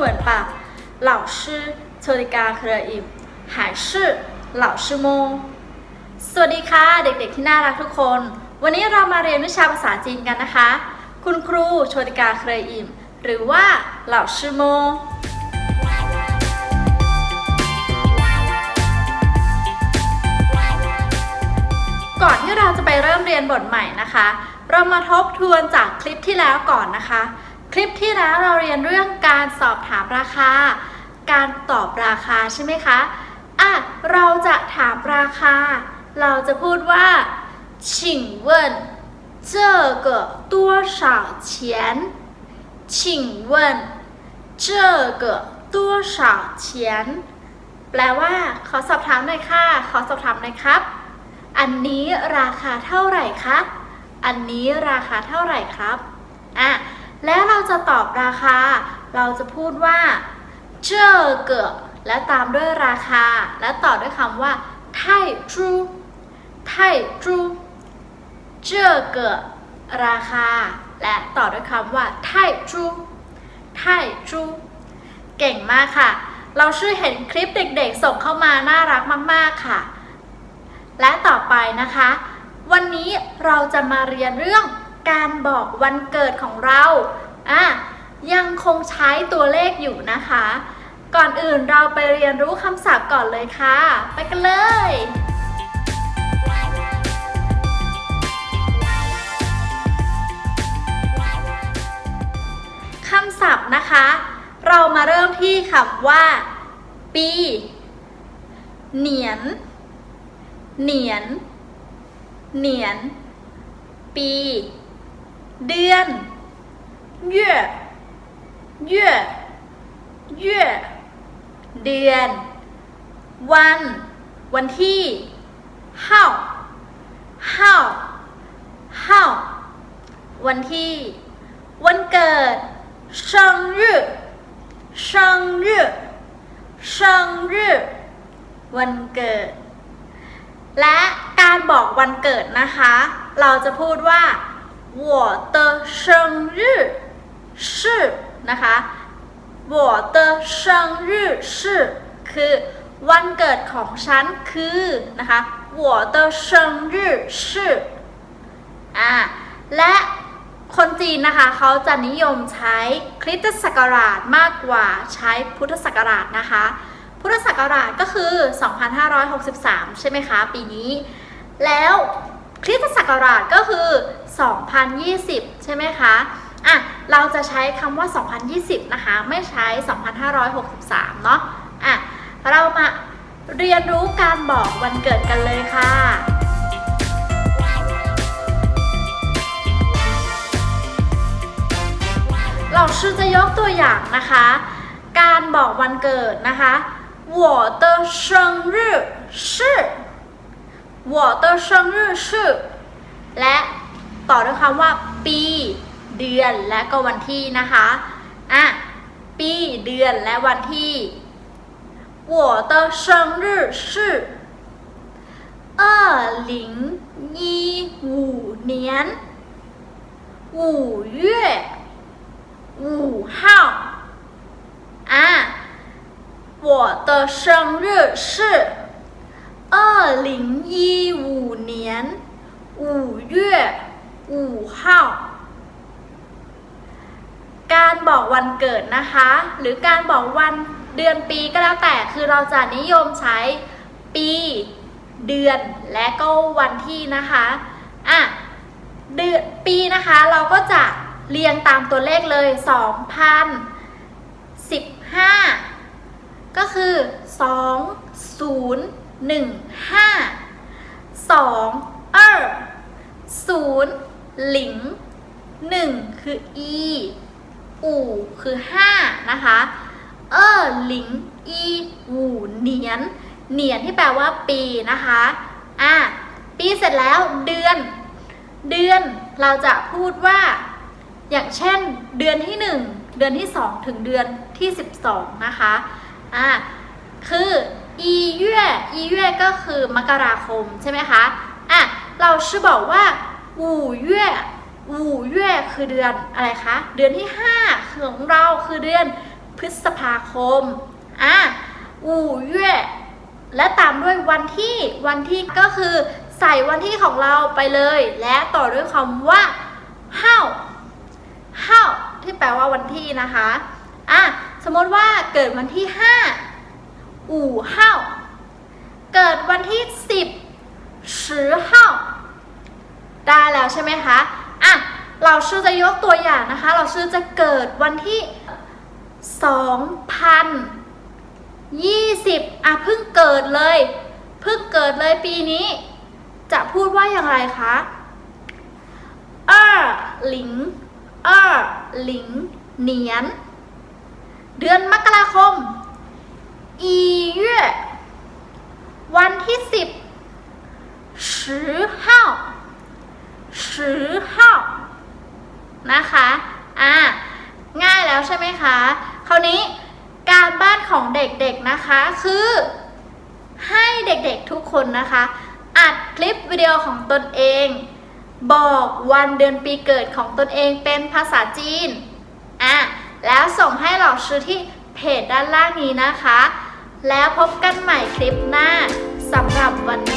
学习中文吧老师สวัสดีค่ะเครืออิม还是老师โมสวัสดีค่ะเด็กๆที่น่ารักทุกคน วันนี้เรามาเรียนวิชาภาษาจีนกันนะคะ คุณครูโชติกาเครืออิมหรือว่าเหล่าชื่อโม ก่อนที่เราจะไปเริ่มเรียนบทใหม่นะคะ เรามาทบทวนจากคลิปที่แล้วก่อนนะคะ คลิปที่แล้วเราเรียนเรื่องการสอบถามราคา การตอบราคาใช่ไหมคะ อ่ะ เราจะถามราคา เราจะพูดว่า请问这个多少钱请问这个多少钱แปลว่า ขอสอบถามหน่อยค่ะ ขอสอบถามหน่อยครับ อันนี้ราคาเท่าไหร่คะ อันนี้ราคาเท่าไหร่ครับ อ่ะ แล้วเราจะตอบราคา เราจะพูดว่าเจอเกอและตามด้วยราคา และต่อด้วยคำว่าไทจูไทจูเจอเกอราคา และต่อด้วยคำว่าไทจูไทจูเก่งมากค่ะ เราชื่อเห็นคลิปเด็กๆ ส่งเข้ามาน่ารักมากๆค่ะ และต่อไปนะคะ วันนี้เราจะมาเรียนเรื่อง การบอกวันเกิดของเราอะยังคงใช้ตัวเลขอยู่นะคะ ก่อนอื่นเราไปเรียนรู้คำศัพท์ก่อนเลยค่ะ ไปกันเลย คำศัพท์นะคะ เรามาเริ่มที่คำว่า ปี เหนียน เหนียน เหนียน ปี เดือน月月月เดือน วัน วันที่号号号วันที่ วันเกิด生日生日生日วันเกิด และการบอกวันเกิดนะคะ เราจะพูดว่า 我的生日是นะคะ我的生日是คือวันเกิดของฉันคือนะคะ我的生日是อ่าและคนจีนนะคะเขาจะนิยมใช้คริสตศักราชมากกว่าใช้พุทธศักราชนะคะ พุทธศักราชก็คือ 2563 ใช่ไหมคะ ปีนี้ แล้ว คริสตศักราชก็คือ 2020 ใช่ไหมคะ อ่ะ เราจะใช้คำว่า 2020 นะคะ ไม่ใช้ 2563 เนาะ อ่ะ เรามาเรียนรู้การบอกวันเกิดกันเลยค่ะ เราชื่อจะยกตัวอย่างนะคะ การบอกวันเกิดนะคะ我的生日是 我的生日是และต่อด้วยคำว่า ปี เดือน และก็วันที่นะคะ อ่ะ ปี เดือน และวันที่我的生日是二零一五年五月五号啊，我的生日是 二零一五年五月五号การบอกวันเกิดนะคะ หรือการบอกวันเดือนปีก็แล้วแต่คือเราจะนิยมใช้ปี เดือนและก็วันที่นะคะอ่ะเดือนปีนะคะเราก็จะเรียงตามตัวเลขเลย 2015 ก็คือ 2015 2 2 0หลิง1คือ e อู่คือ5นะคะ เออหลิงอีอู่เหนียนเหนียนที่แปลว่าปีนะคะอะปีเสร็จแล้วเดือน เดือนเราจะพูดว่า อย่างเช่นเดือนที่ 1 เดือนที่ 2 ถึงเดือนที่ 12 นะคะอะคือ อีเย่อีเย่ก็คือมกราคมใช่ไหมคะอะเราชื่อบอกว่าอู่เย่อู่เย่คือเดือนอะไรคะเดือนที่5ของเราคือเดือนพฤษภาคมอะอู่เย่และตามด้วยวันที่วันที่ก็คือใส่วันที่ของเราไปเลย และต่อด้วยคำว่าเฮ้าเฮ้าที่แปลว่าวันที่นะคะอะสมมติว่าเกิดวันที่ 5 อู่เฮาเกิดวันที่ 10ชื่อเฮาได้แล้วใช่ไหมคะอะเราชื่อจะยกตัวอย่างนะคะ เราชื่อจะเกิดวันที่ 2020 อะเพิ่งเกิดเลย เพิ่งเกิดเลยปีนี้ จะพูดว่าอย่างไรคะเออหลิงเออหลิงเนียน เดือนมกราคม อีเย่วันที่สิบสือเ้าสือเ้านะคะ อ่า ง่ายแล้วใช่ไหมคะ คราวนี้การบ้านของเด็กๆนะคะคือให้เด็กๆทุกคนนะคะ อัดคลิปวิดีโอของตนเอง บอกวันเดือนปีเกิดของตนเองเป็นภาษาจีน อะ แล้วส่งให้หลอกชื่อที่เพจด้านล่างนี้นะคะ แล้วพบกันใหม่คลิปหน้าสำหรับวัน